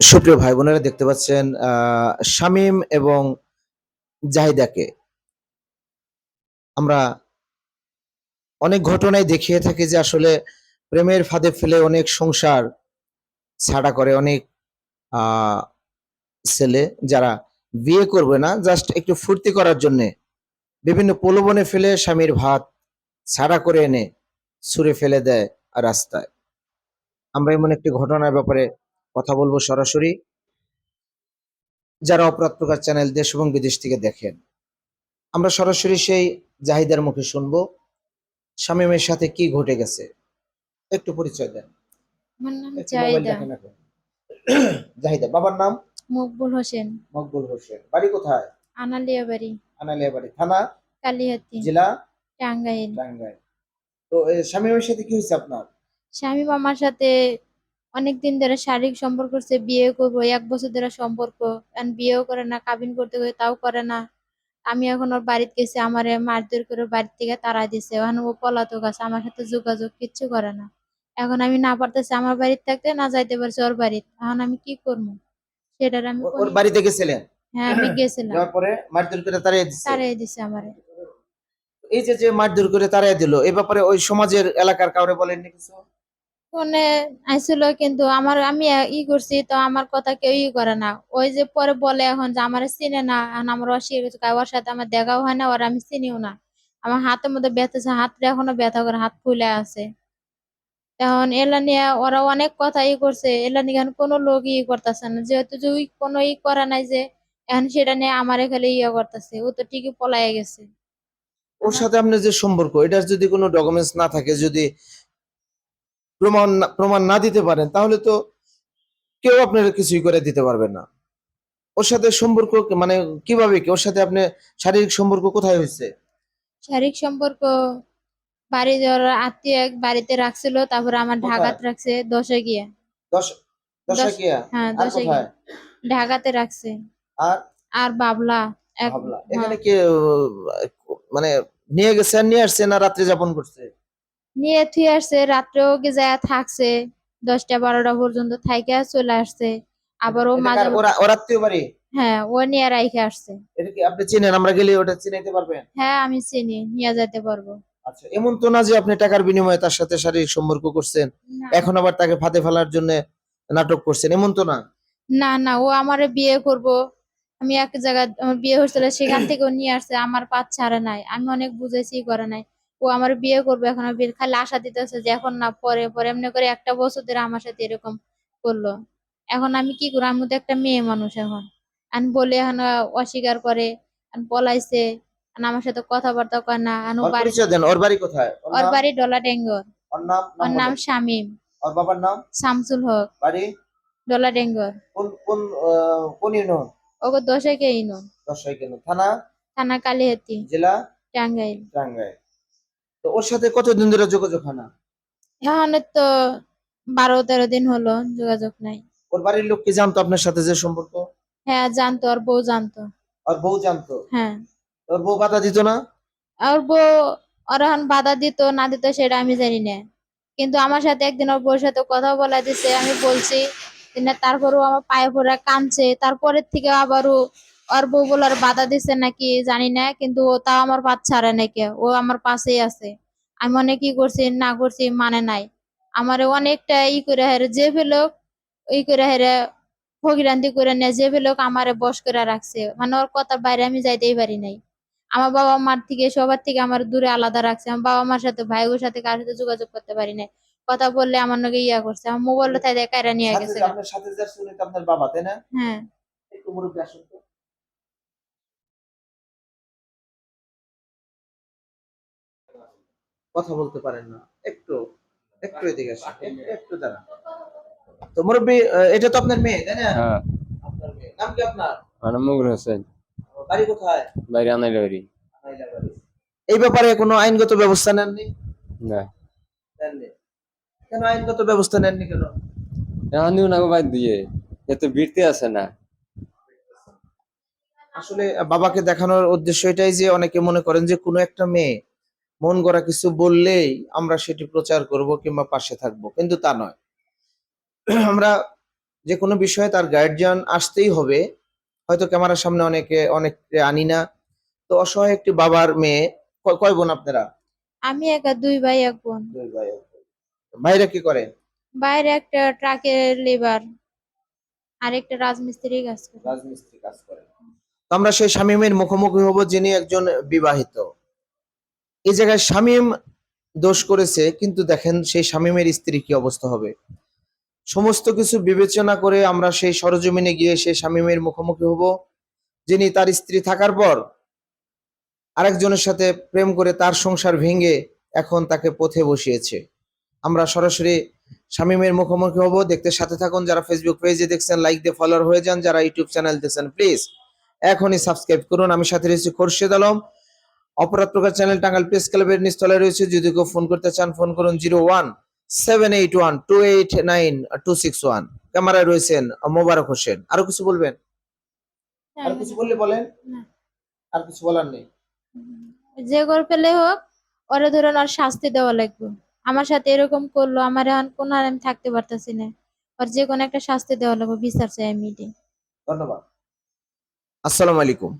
সুপ্রিয় ভাই বোনেরা দেখতে পাচ্ছেন শামীম এবং জাহিদাকে। আমরা অনেক ঘটনায় দেখিয়ে থাকি যে আসলে প্রেমের ফাঁদে ফেলে অনেক সংসার ছাড়া করে অনেক ছেলে যারা বিয়ে করবে না জাস্ট একটু ফুর্তি করার জন্য বিভিন্ন প্রলোভনে ফেলে স্বামীর ভাত ছাড়া করে এনে ছুঁড়ে ফেলে দেয়। রাস্তায়। আমরা এমন একটি ঘটনার ব্যাপারে কথা বলব সরাসরি। যারা অপরাধ প্রকাশ চ্যানেল দেশ এবং বিদেশ থেকে দেখেন আমরা সরাসরি সেই জাহিদার মুখে শুনব। শামীমের সাথে কি ঘটে গেছে? একটু পরিচয় দেন। জাহিদা বাবার নাম? মকবুল হোসেন। মকবুল হোসেন। বাড়ি কোথায়? আনালিয়া বাড়ি। আনালিয়া বাড়ি। থানা? কালিহাতি। জেলা? টাঙ্গাইল। টাঙ্গাইল। তো এ, সাথে কি হয়েছে আপনার? স্বামী মামার সাথে অনেক দিন ধরে শারীরিক সম্পর্ক করছে বিয়ে করব এক বছর ধরে সম্পর্ক। এখন বিয়েও করে না কাবিন করতে গিয়ে তাও করে না। আমি এখন ওর বাড়িতে গেছি আমারে মারধর করে বাড়ি থেকে তাড়া দিছে। এখন ও পলাতক আছে আমার সাথে যোগাযোগ কিচ্ছু করে না। এখন আমি না পারতেছি আমার বাড়িতে থাকতে না যাইতে পারছি ওর বাড়িতে। এখন আমি কি করব? সেটার আমি ওর বাড়িতে গেছিলেন? হ্যাঁ আমি গেছিলাম। যাওয়ার পরে মারধর করে তাড়িয়ে দিচ্ছে তাড়াই দিছে আমারে। এই যে যে মারধর করে তাড়িয়ে দিল এই ব্যাপারে ওই সমাজের এলাকার কাউরে বলেননি কিছু? ফোনে আইছিল কিন্তু আমার, আমি ই করছি তো আমার কথা কেউ ই করে না। ওই যে পরে বলে এখন যে আমার চিনে না, এখন আমার অস্বীকার ওর সাথে আমার দেখাও হয় না, ওর আমি চিনিও না। আমার হাতের মধ্যে ব্যথা হাতটা এখনও ব্যথা করে, হাত ফুলে আছে। এখন এলা নিয়ে ওরা অনেক কথা ই করছে, এলা নিয়ে এখন কোনো লোক ই করতেছে না। যেহেতু যে কোনো ই করে নাই যে, এখন সেটা নিয়ে আমারে খালি ইয়ে করতেছে, ও তো ঠিকই পলায় গেছে। ওর সাথে আপনার যে সম্পর্ক এটার যদি কোনো ডকুমেন্টস না থাকে যদি প্রমাণ প্রমাণ না দিতে পারেন তাহলে তো কেউ আপনার কিছুই করে দিতে পারবে না। ওর সাথে সম্পর্ক মানে কীভাবে কি? ওর সাথে আপনি শারীরিক সম্পর্ক কোথায় হয়েছে? শারীরিক সম্পর্ক বাড়ি যাওয়ার আত্মীয় এক বাড়িতে রাখছিল তারপরে আমার? ঢাকাতে রাখছে দশে গিয়া। দশ দশ- দশাকিয়া হ্যাঁ দশে গিয়ে। ঢাকাতে রাখছে। আর? আর বাবলা হ্যাঁ, এখানে কি মানে নিয়ে গেছে নিয়ে আসছে না রাত্রে যাপন করছে? নিয়ে থুয়ে আসছে রাত্রেও যায় থাকছে দশটা বারোটা পর্যন্ত থাইকে চলে আসছে। আবার ও মাঝে কার- ওরা ওর আত্মীয় বাড়ি? হ্যাঁ ও নিয়ে রাইখে আসছে। এটা কি আপনি চিনেন? আমরা গেলে ওটা চিনাইতে পারবেন? হ্যাঁ আমি চিনি নিয়ে যেতে পারব। আচ্ছা এমন তো না যে আপনি টাকার বিনিময়ে তার সাথে শারীরিক সম্পর্ক করছেন এখন আবার তাকে ফাঁদে ফেলার জন্য নাটক করছেন এমন তো না? না না ও আমারে বিয়ে করব আমি এক জায়গায় আমার বিয়ে হয়েছিল সেখান থেকে ও নিয়ে আসছে আমার পাত ছাড়ে নাই। আমি অনেক বুঝেছি করে নাই। ও আমার বিয়ে করবে এখন বিয়ে খালি আশা দিতেছে যে এখন না পরে পরে এমনি করে একটা বছর ধরে আমার সাথে এরকম করল। এখন আমি কি করব? আমি তো একটা মেয়ে মানুষ এখন। আমি বলে এখন অস্বীকার করে পলাইছে আমার সাথে কথাবার্তা কয় না ওর বাড়ি দেন ওর বাড়ি কোথায়? ওর বাড়ি ডলা ডেঙ্গর ওর নাম? ওর নাম। শামীম। ওর বাবার নাম? শামসুল হক। বাড়ি? ডলা ডেঙ্গর কোন কোন কোন ইউনিয়ন? ওকে দশে কে ইনো? দশাই কেন? থানা? থানা কালিহাতি। জেলা? টাঙ্গাইল। টাঙ্গাইল। তো ওর সাথে কতদিন ধরে যোগাযোগ হয় না? এখন তো বারো তেরো দিন হলো যোগাযোগ নাই। ওর বাড়ির লোক কি জানতো আপনার সাথে যে সম্পর্ক? হ্যাঁ জানতো আর বউ জানতো। ওর বউ জানতো? হ্যাঁ। ওর বউ বাধা দিত না? আর বউ ওর এখন বাধা দিত না দিত সেটা আমি জানি না। কিন্তু আমার সাথে একদিন ওর বউর সাথে কথা বলা দিছে আমি বলছি না, তারপরও আমার পায়ে পড়ে কাঁদছে। তারপরের থেকে আবারও ওর বউ বলার বাধা দিছে নাকি জানি না, কিন্তু ও তাও আমার পাত ছাড়ে নাকি ও আমার পাশেই আছে। আমি অনেক ই করছি, না করছি মানে নাই। আমার অনেকটা ই করে হেরে, যে ফেলোক, ই করে হেরে ভগিরান্তি করে নেয় যে ফেলোক আমারে বস করে রাখছে। মানে ওর কথা বাইরে আমি যাইতেই পারি নাই। আমার বাবা মার থেকে, সবার থেকে আমার দূরে আলাদা রাখছে। আমার বাবা মার সাথে ভাইয়ের সাথে কার সাথে যোগাযোগ করতে পারি না কথা বললে আমার নাকি ইয়া করছে আমার মোবাইলটা তাই দিয়ে কাইরা নিয়ে গেছে। আপনার সাথে যার শুনে তো আপনার বাবা তাই না? হ্যাঁ। একটু মুরব্বী আসুন তো। কথা বলতে পারেন না। একটু একটু এদিকে আসুন। একটু- দাঁড়ান। তো মুরব্বী এটা তো আপনার মেয়ে তাই না? হ্যাঁ। আপনার মেয়ে। নাম কি আপনার? আমার হোসেন। বাড়ি কোথায়? বাড়ি। এই ব্যাপারে কোনো আইনগত ব্যবস্থা নেননি? না। নেননি। কেন আইনগত ব্যবস্থা নেননি কেন? না বাদ দিয়ে? এত বৃত্তি আছে না। আসলে বাবাকে দেখানোর উদ্দেশ্য এটাই যে অনেকে মনে করেন যে কোনো একটা মেয়ে মন গড়া কিছু বললেই আমরা সেটি প্রচার করব কিংবা পাশে থাকব কিন্তু তা নয়। আমরা যে কোনো বিষয়ে তার গার্জিয়ান আসতেই হবে। হয়তো ক্যামেরার সামনে অনেকে অনেকে আনি না। তো অসহায় একটি বাবার মেয়ে কয় বোন আপনারা? আমি একা দুই ভাই এক বোন। দুই ভাই এক। ভাইরা কি করে? বাইরে একটা ট্রাকের লেবার আর একটা রাজমিস্ত্রি কাজ করে। রাজমিস্ত্রি কাজ করে। তো আমরা সেই শামীমের মুখোমুখি হব যিনি একজন বিবাহিত। এই জায়গায় শামীম দোষ করেছে কিন্তু দেখেন সেই শামীমের স্ত্রী কি অবস্থা হবে। সমস্ত কিছু বিবেচনা করে আমরা সেই সরজমিনে গিয়ে সেই শামীমের মুখোমুখি হব যিনি তার স্ত্রী থাকার পর আরেকজনের সাথে প্রেম করে তার সংসার ভেঙে এখন তাকে পথে বসিয়েছে। আমরা সরাসরি শামীমের মুখোমুখি হব। দেখতে সাথে থাকুন যারা ফেসবুক পেজে দেখছেন লাইক দিয়ে ফলোয়ার হয়ে যান যারা ইউটিউব চ্যানেল দেখছেন প্লিজ এখনই সাবস্ক্রাইব করুন। আমি সাথে রয়েছি খোরশেদ আলম। অপরাধ প্রকার চ্যানেল টাঙ্গাল প্রেস ক্লাবের নিচতলায় রয়েছে। যদি কেউ ফোন করতে চান ফোন করুন zero one seven eight one two eight nine two six one ক্যামেরায় রয়েছেন মোবারক হোসেন। আরও কিছু বলবেন? আর কিছু বললে বলেন? না। আর কিছু বলার নেই। যে ফেলে হোক ওরে ধরুন আর শাস্তি দেওয়া লাগবে। আমার সাথে এরকম করল, আমার এখন কোনো আর আমি থাকতে পারতেছি না। আর যে কোনো একটা শাস্তি দেওয়া লাগবে, বিচার চাই আমি। ধন্যবাদ। আসসালামু আলাইকুম।